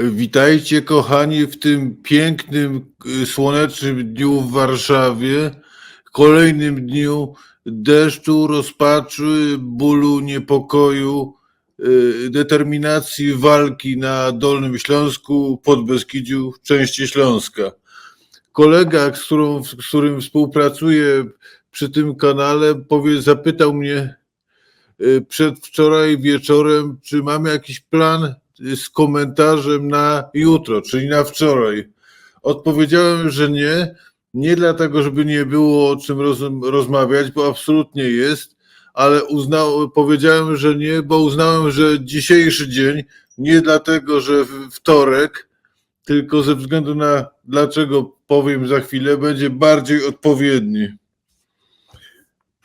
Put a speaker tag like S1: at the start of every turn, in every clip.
S1: Witajcie kochani w tym pięknym, y, słonecznym dniu w Warszawie. Kolejnym dniu deszczu, rozpaczy, bólu, niepokoju, y, determinacji walki na Dolnym Śląsku, Podbeskidziu, części Śląska. Kolega, z, którą, z którym współpracuję przy tym kanale, powie, zapytał mnie y, przedwczoraj wieczorem, czy mamy jakiś plan z komentarzem na jutro, czyli na wczoraj. Odpowiedziałem, że nie. Nie dlatego, żeby nie było o czym roz, rozmawiać, bo absolutnie jest, ale uznał, powiedziałem, że nie, bo uznałem, że dzisiejszy dzień, nie dlatego, że wtorek, tylko ze względu na dlaczego powiem za chwilę, będzie bardziej odpowiedni.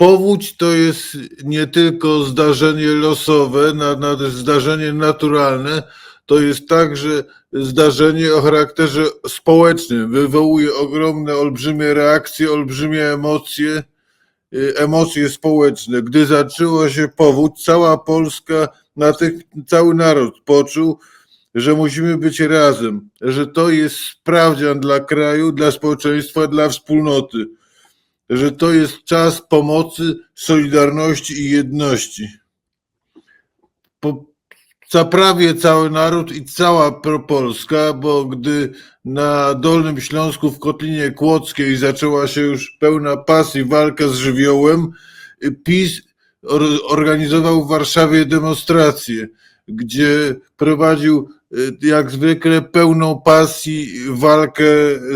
S1: Powódź to jest nie tylko zdarzenie losowe, na, na zdarzenie naturalne, to jest także zdarzenie o charakterze społecznym. Wywołuje ogromne, olbrzymie reakcje, olbrzymie emocje, y, emocje społeczne. Gdy zaczęło się powódź, cała Polska, cały naród poczuł, że musimy być razem, że to jest sprawdzian dla kraju, dla społeczeństwa, dla wspólnoty że to jest czas pomocy, solidarności i jedności. Po, zaprawie cały naród i cała pro- Polska, bo gdy na Dolnym Śląsku w Kotlinie Kłodzkiej zaczęła się już pełna pasji walka z żywiołem, PiS or- organizował w Warszawie demonstrację, gdzie prowadził jak zwykle pełną pasji walkę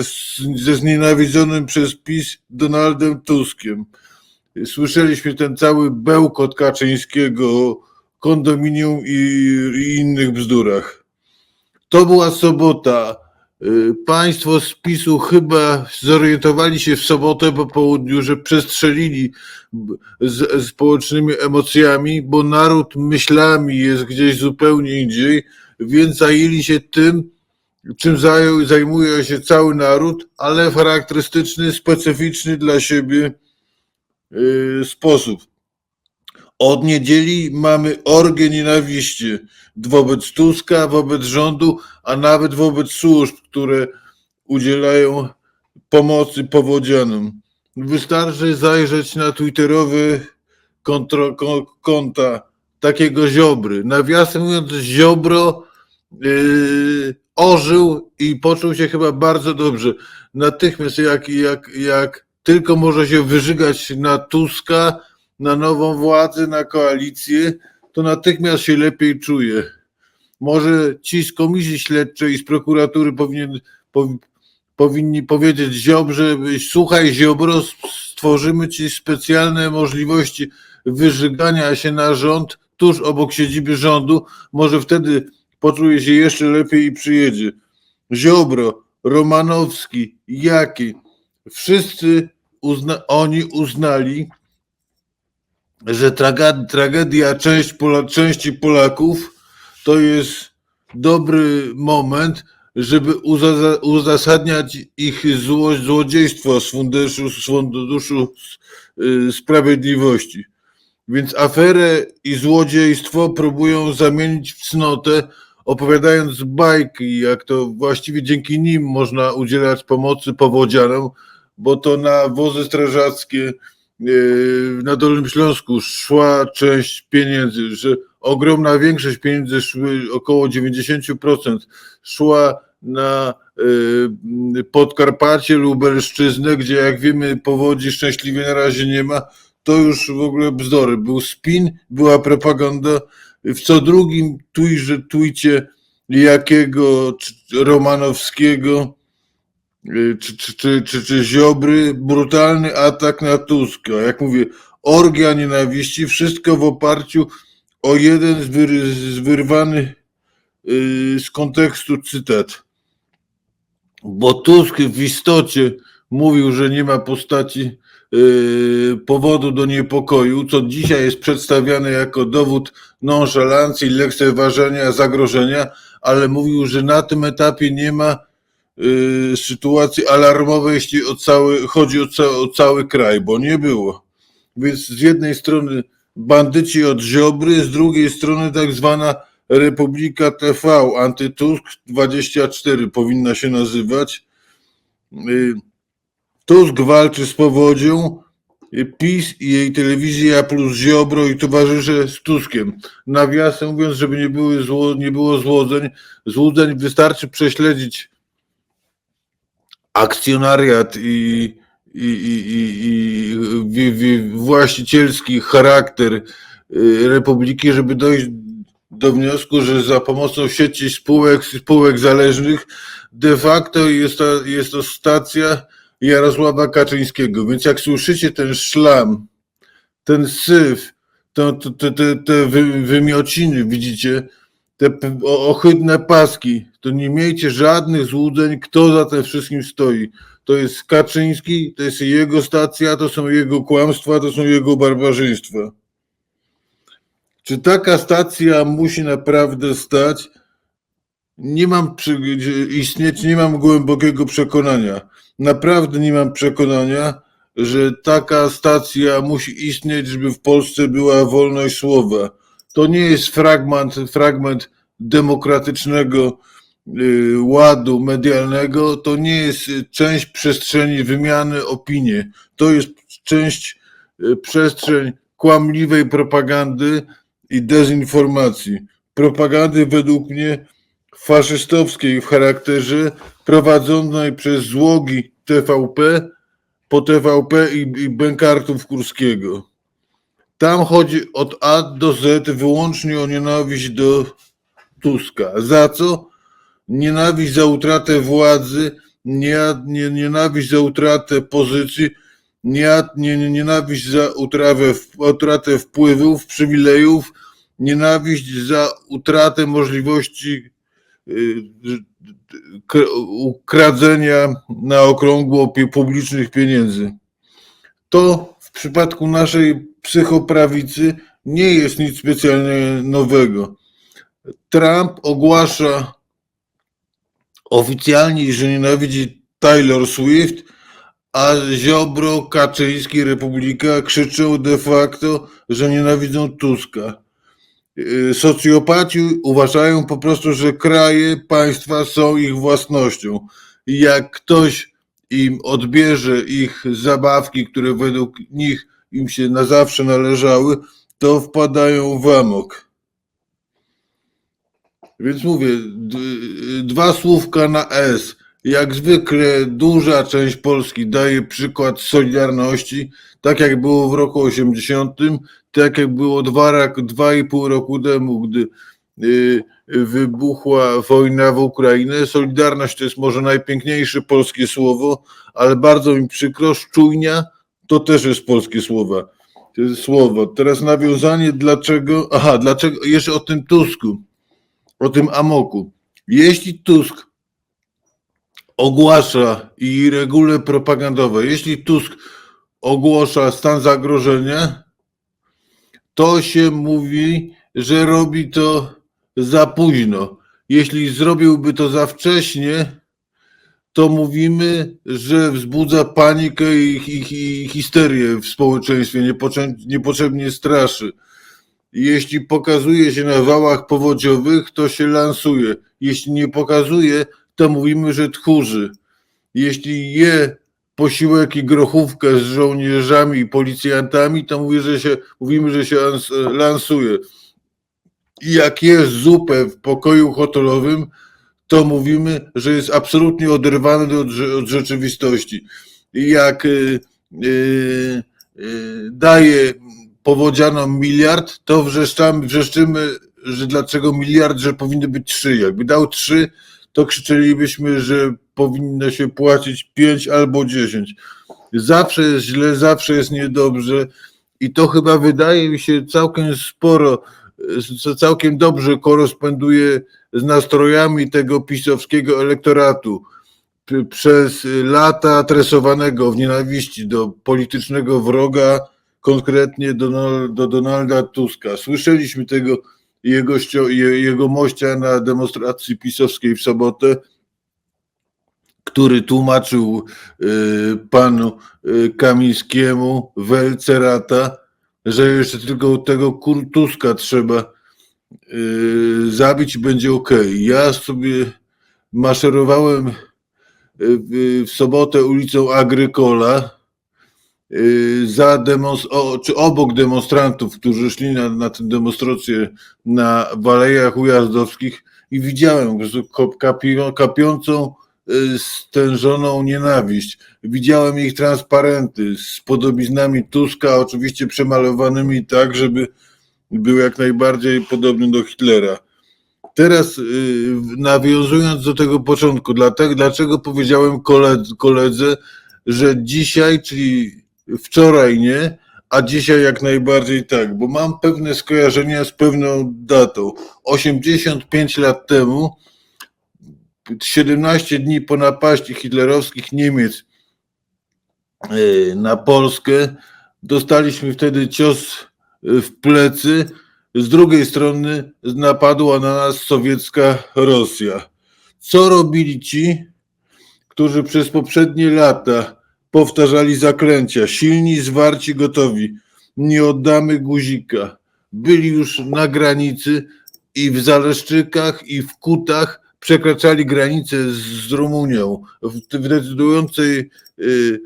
S1: z, ze znienawidzonym przez PiS Donaldem Tuskiem. Słyszeliśmy ten cały bełkot Kaczyńskiego o kondominium i, i innych bzdurach. To była sobota. Y, Państwo z PiSu chyba zorientowali się w sobotę po południu, że przestrzelili z, z społecznymi emocjami, bo naród myślami jest gdzieś zupełnie indziej, więc zajęli się tym, czym zajął, zajmuje się cały naród, ale w charakterystyczny, specyficzny dla siebie y, sposób. Od niedzieli mamy orgię nienawiści wobec Tuska, wobec rządu, a nawet wobec służb, które udzielają pomocy powodzianom. Wystarczy zajrzeć na twitterowe konta takiego Ziobry. Nawiasem mówiąc, Ziobro yy, ożył i poczuł się chyba bardzo dobrze. Natychmiast jak, jak, jak tylko może się wyżygać na Tuska, na nową władzę, na koalicję, to natychmiast się lepiej czuje. Może ci z komisji śledczej i z prokuratury powinien, pow, powinni powiedzieć Ziobrze, słuchaj Ziobro, stworzymy ci specjalne możliwości wyżygania się na rząd tuż obok siedziby rządu, może wtedy poczuje się jeszcze lepiej i przyjedzie. Ziobro, Romanowski, Jaki, wszyscy uzna, oni uznali, że tragedia część Pola, części Polaków to jest dobry moment, żeby uza- uzasadniać ich zło, złodziejstwo z funduszu, z funduszu y, sprawiedliwości. Więc aferę i złodziejstwo próbują zamienić w cnotę, opowiadając bajki, jak to właściwie dzięki nim można udzielać pomocy powodzianom, bo to na wozy strażackie yy, na Dolnym Śląsku szła część pieniędzy, że ogromna większość pieniędzy szły, około 90% szła na yy, Podkarpacie, Lubelszczyznę, gdzie jak wiemy powodzi szczęśliwie na razie nie ma, to już w ogóle bzdory. Był spin, była propaganda. W co drugim tujże, tujcie jakiego czy Romanowskiego y, czy, czy, czy, czy, czy Ziobry, brutalny atak na Tuska. Jak mówię, orgia nienawiści, wszystko w oparciu o jeden z, wyry, z y, z kontekstu cytat. Bo Tusk w istocie mówił, że nie ma postaci y, powodu do niepokoju, co dzisiaj jest przedstawiane jako dowód nonszalancji, lekceważenia, zagrożenia, ale mówił, że na tym etapie nie ma y, sytuacji alarmowej, jeśli o cały, chodzi o, ca, o cały kraj, bo nie było. Więc z jednej strony bandyci od Ziobry, z drugiej strony tak zwana Republika TV, Antytusk 24 powinna się nazywać. Y, Tusk walczy z powodzią, y, PiS i jej telewizja plus Ziobro i towarzysze z Tuskiem. Nawiasem mówiąc, żeby nie, były zło, nie było złudzeń, złudzeń, wystarczy prześledzić akcjonariat i, i, i, i, i właścicielski charakter y, Republiki, żeby dojść do wniosku, że za pomocą sieci spółek, spółek zależnych de facto jest to, jest to stacja Jarosława Kaczyńskiego. Więc jak słyszycie ten szlam, ten syf, te, te, te wy- wymiociny, widzicie, te ohydne paski, to nie miejcie żadnych złudzeń, kto za tym wszystkim stoi. To jest Kaczyński, to jest jego stacja, to są jego kłamstwa, to są jego barbarzyństwa. Czy taka stacja musi naprawdę stać? Nie mam istnieć, nie mam głębokiego przekonania. Naprawdę nie mam przekonania, że taka stacja musi istnieć, żeby w Polsce była wolność słowa. To nie jest fragment, fragment demokratycznego y, ładu medialnego, to nie jest część przestrzeni wymiany opinii. To jest część y, przestrzeń kłamliwej propagandy i dezinformacji. Propagandy według mnie faszystowskiej w charakterze prowadzonej przez złogi TVP po TVP i, i Bękartów Kurskiego. Tam chodzi od A do Z wyłącznie o nienawiść do Tuska. Za co? Nienawiść za utratę władzy, nie, nie, nienawiść za utratę pozycji, nie, nie, nie, nienawiść za utrawę, utratę wpływów, przywilejów, nienawiść za utratę możliwości y, ukradzenia na okrągło publicznych pieniędzy. To w przypadku naszej psychoprawicy nie jest nic specjalnie nowego. Trump ogłasza oficjalnie, że nienawidzi Taylor Swift, a Ziobro, Kaczyński, Republika krzyczą de facto, że nienawidzą Tuska. Yy, Socjopaci uważają po prostu, że kraje, państwa są ich własnością. I jak ktoś im odbierze ich zabawki, które według nich im się na zawsze należały, to wpadają w amok. Więc mówię, dwa słówka na S. Jak zwykle duża część Polski daje przykład solidarności, tak jak było w roku 80, tak jak było dwa, dwa i pół roku temu, gdy y, wybuchła wojna w Ukrainę. Solidarność to jest może najpiękniejsze polskie słowo, ale bardzo mi przykro, szczujnia to też jest polskie słowa. Słowo. Teraz nawiązanie dlaczego, aha, dlaczego, jeszcze o tym Tusku, o tym Amoku. Jeśli Tusk ogłasza i reguły propagandowe, jeśli Tusk ogłasza stan zagrożenia, to się mówi, że robi to za późno. Jeśli zrobiłby to za wcześnie, to mówimy, że wzbudza panikę i, i, i histerię w społeczeństwie, niepotrzeb- niepotrzebnie straszy. Jeśli pokazuje się na wałach powodziowych, to się lansuje. Jeśli nie pokazuje, to mówimy, że tchórzy. Jeśli je posiłek i grochówkę z żołnierzami i policjantami, to mówi, że się, mówimy, że się ans- lansuje. I jak jest zupę w pokoju hotelowym, to mówimy, że jest absolutnie oderwany od, od rzeczywistości. I jak y, y, y, daje powodzianom miliard, to wrzeszczamy, wrzeszczymy, że dlaczego miliard, że powinny być trzy. Jakby dał trzy, to krzyczelibyśmy, że powinno się płacić pięć albo dziesięć. Zawsze jest źle, zawsze jest niedobrze i to chyba wydaje mi się całkiem sporo, całkiem dobrze koresponduje z nastrojami tego pisowskiego elektoratu przez lata tresowanego w nienawiści do politycznego wroga, konkretnie do, do Donalda Tuska. Słyszeliśmy tego jego, jego mościa na demonstracji pisowskiej w sobotę, który tłumaczył y, panu y, Kamińskiemu, Welcerata, że jeszcze tylko tego kur Tuska trzeba yy, zabić będzie ok. Ja sobie maszerowałem w- sobotę ulicą Agrykola za demons- o, czy obok demonstrantów, którzy szli na, na tę demonstrację na Walejach Ujazdowskich i widziałem kapi- kapiącą yy, stężoną nienawiść. Widziałem ich transparenty z podobiznami Tuska, oczywiście przemalowanymi tak, żeby był jak najbardziej podobny do Hitlera. Teraz yy, nawiązując do tego początku, dlatego, dlaczego powiedziałem koledze, koledze, że dzisiaj, czyli wczoraj nie, a dzisiaj jak najbardziej tak, bo mam pewne skojarzenia z pewną datą. 85 lat temu, 17 dni po napaści hitlerowskich Niemiec yy, na Polskę, dostaliśmy wtedy cios yy, w plecy. Z drugiej strony napadła na nas sowiecka Rosja. Co robili ci, którzy przez poprzednie lata powtarzali zaklęcia, silni, zwarci, gotowi, nie oddamy guzika. Byli już na granicy i w Zaleszczykach, i w Kutach przekraczali granicę z, Rumunią. W, decydującej y,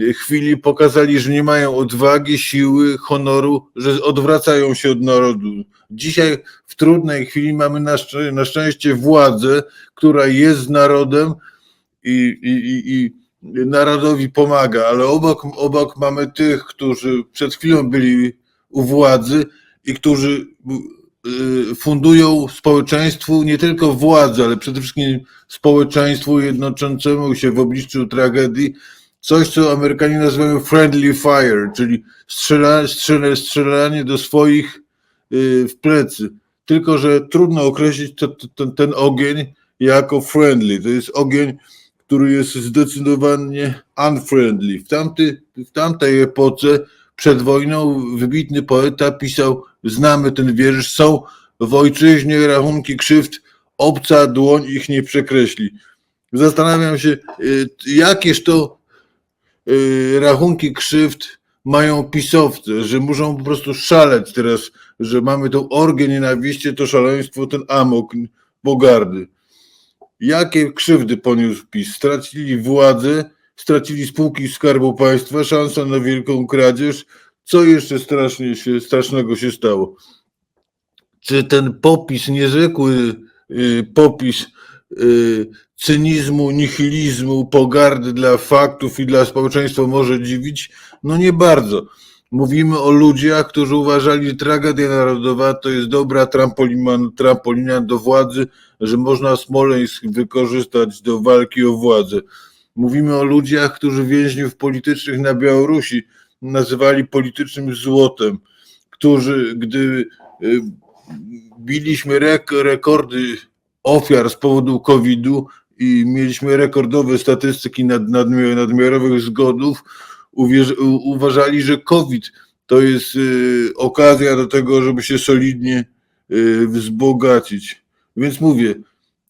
S1: y, chwili pokazali, że nie mają odwagi, siły, honoru, że odwracają się od narodu. Dzisiaj w trudnej chwili mamy na, szczę- na szczęście władzę, która jest narodem i, i, i, i narodowi pomaga, ale obok, obok mamy tych, którzy przed chwilą byli u władzy i którzy y, fundują społeczeństwu nie tylko władzę, ale przede wszystkim społeczeństwu jednoczącemu się w obliczu tragedii coś, co Amerykanie nazywają friendly fire, czyli strzela, strzela, strzelanie do swoich y, w plecy. Tylko, że trudno określić ten, ten ogień jako friendly. To jest ogień, który jest zdecydowanie unfriendly. W, tamty, w tamtej epoce przed wojną wybitny poeta pisał, znamy ten wiersz, są w ojczyźnie rachunki krzywd, obca dłoń ich nie przekreśli. Zastanawiam się, y, jakież to y, rachunki krzywd mają pisowcy, że muszą po prostu szaleć teraz, że mamy tą orgię nienawiści, to szaleństwo, ten amok, pogardy. Jakie krzywdy poniósł PiS? Stracili władzę, stracili spółki Skarbu Państwa, szansa na wielką kradzież. Co jeszcze strasznie się, strasznego się stało? Czy ten popis, niezwykły y, popis y, cynizmu, nihilizmu, pogardy dla faktów i dla społeczeństwa może dziwić? No nie bardzo. Mówimy o ludziach, którzy uważali, że tragedia narodowa to jest dobra trampolina, trampolina do władzy, że można Smoleńsk wykorzystać do walki o władzę. Mówimy o ludziach, którzy więźniów politycznych na Białorusi nazywali politycznym złotem, którzy, gdy y, biliśmy rek rekordy ofiar z powodu COVID-u i mieliśmy rekordowe statystyki nad, nadmi- nadmiarowych zgonów, uważali, że COVID to jest y, okazja do tego, żeby się solidnie y, wzbogacić. Więc mówię,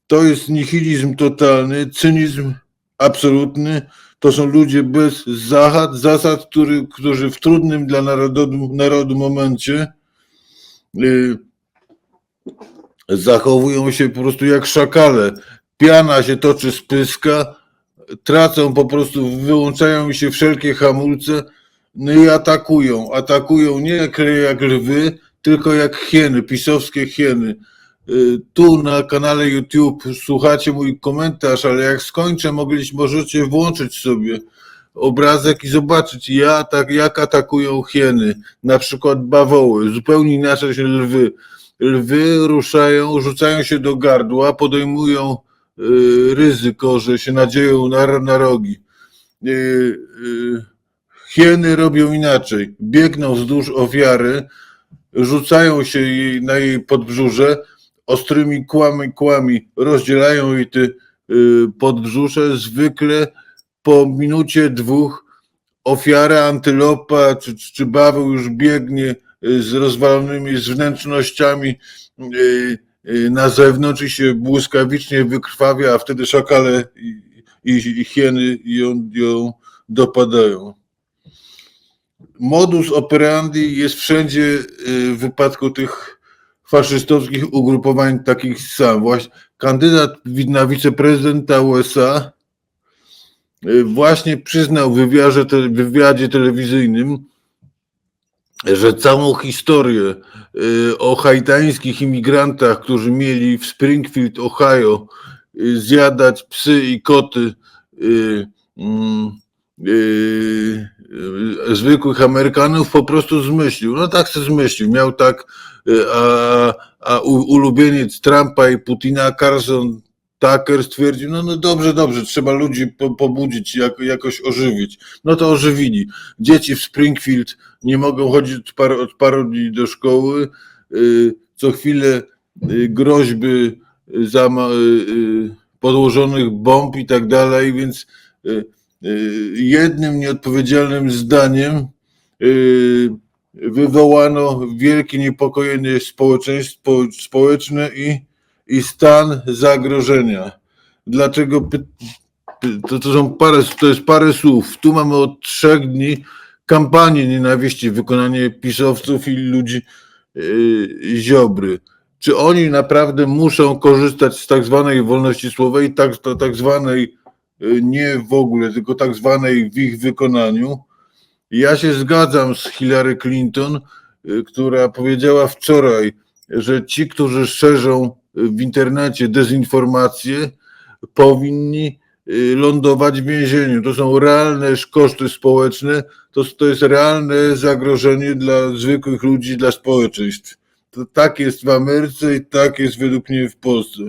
S1: to jest nihilizm totalny, cynizm absolutny. To są ludzie bez zasad, zasad który, którzy w trudnym dla narodu, narodu momencie y, zachowują się po prostu jak szakale. Piana się toczy z pyska, tracą po prostu, wyłączają się wszelkie hamulce, no i atakują. Atakują nie jak, jak lwy, tylko jak hieny, pisowskie hieny. Y, Tu na kanale YouTube słuchacie mój komentarz, ale jak skończę, możecie włączyć sobie obrazek i zobaczyć, ja, tak, jak atakują hieny, na przykład bawoły, zupełnie inaczej się lwy. Lwy ruszają, rzucają się do gardła, podejmują y, ryzyko, że się nadzieją na, na rogi. Y, hieny robią inaczej. Biegną wzdłuż ofiary, rzucają się jej, na jej podbrzusze, ostrymi kłami, kłami rozdzielają jej te y, podbrzusze. Zwykle po minucie, dwóch ofiara antylopa czy, czy baweł już biegnie y, z rozwalonymi z wnętrznościami y, y, na zewnątrz i się błyskawicznie wykrwawia, a wtedy szakale i, i, i hieny ją, ją dopadają. Modus operandi jest wszędzie w wypadku tych faszystowskich ugrupowań takich sam. Właśnie kandydat na wiceprezydenta USA y, właśnie przyznał w wywiadzie, wywiadzie telewizyjnym, że całą historię y, o haitańskich imigrantach, którzy mieli w Springfield, Ohio y, zjadać psy i koty mm, zwykłych Amerykanów, po prostu zmyślił. No tak se zmyślił. Miał tak, y, a, a ulubieniec Trumpa i Putina, Carson Tucker stwierdził, no, no dobrze, dobrze, trzeba ludzi po, pobudzić, jak, jakoś ożywić. No to ożywili. Dzieci w Springfield nie mogą chodzić od, par, od paru dni do szkoły. Y, Co chwilę y, groźby y, y, podłożonych bomb i tak dalej, więc y, y, jednym nieodpowiedzialnym zdaniem y, wywołano wielkie niepokojenie społeczeństwo, społeczne i, i stan zagrożenia. Dlaczego? py- To, to, są parę, to jest parę słów. Tu mamy od trzech dni kampanię nienawiści, wykonanie pisowców i ludzi yy, Ziobry. Czy oni naprawdę muszą korzystać z tak zwanej wolności słowa i tak, tak zwanej nie w ogóle, tylko tak zwanej w ich wykonaniu? Ja się zgadzam z Hillary Clinton, yy, która powiedziała wczoraj, że ci, którzy szerzą w internecie dezinformacje, powinni lądować w więzieniu. To są realne koszty społeczne, to, to jest realne zagrożenie dla zwykłych ludzi, dla społeczeństw. To tak jest w Ameryce i tak jest według mnie w Polsce.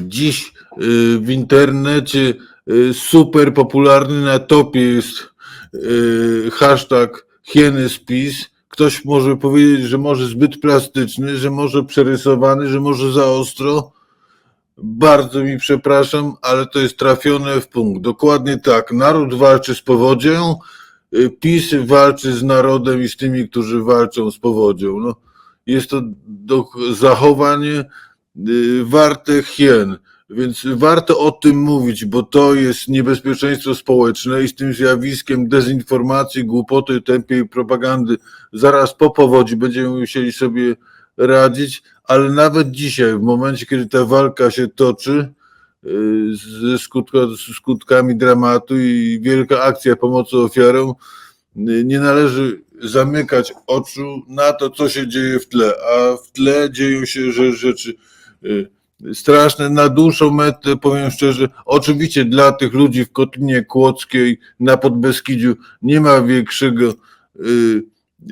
S1: Dziś y, w internecie y, super popularny na topie jest y, hashtag hieny spis. Ktoś może powiedzieć, że może zbyt plastyczny, że może przerysowany, że może za ostro. Bardzo mi przepraszam, ale to jest trafione w punkt. Dokładnie tak. Naród walczy z powodzią, PiS walczy z narodem i z tymi, którzy walczą z powodzią. No, jest to do, zachowanie warte hien, więc warto o tym mówić, bo to jest niebezpieczeństwo społeczne i z tym zjawiskiem dezinformacji, głupoty, tępiej propagandy zaraz po powodzi będziemy musieli sobie radzić, ale nawet dzisiaj, w momencie, kiedy ta walka się toczy, y, ze skutkami dramatu i wielka akcja pomocy ofiarom, y, nie należy zamykać oczu na to, co się dzieje w tle, a w tle dzieją się rzeczy y, straszne. Na dłuższą metę, powiem szczerze, oczywiście dla tych ludzi w Kotlinie Kłodzkiej na Podbeskidziu nie ma większego y,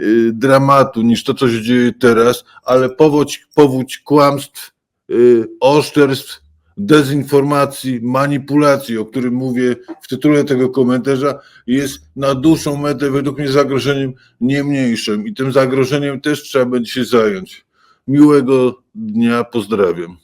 S1: y, dramatu niż to, co się dzieje teraz, ale powódź, powódź kłamstw, y, oszczerstw, dezinformacji, manipulacji, o którym mówię w tytule tego komentarza, jest na dłuższą metę według mnie zagrożeniem nie mniejszym i tym zagrożeniem też trzeba będzie się zająć. Miłego dnia, pozdrawiam.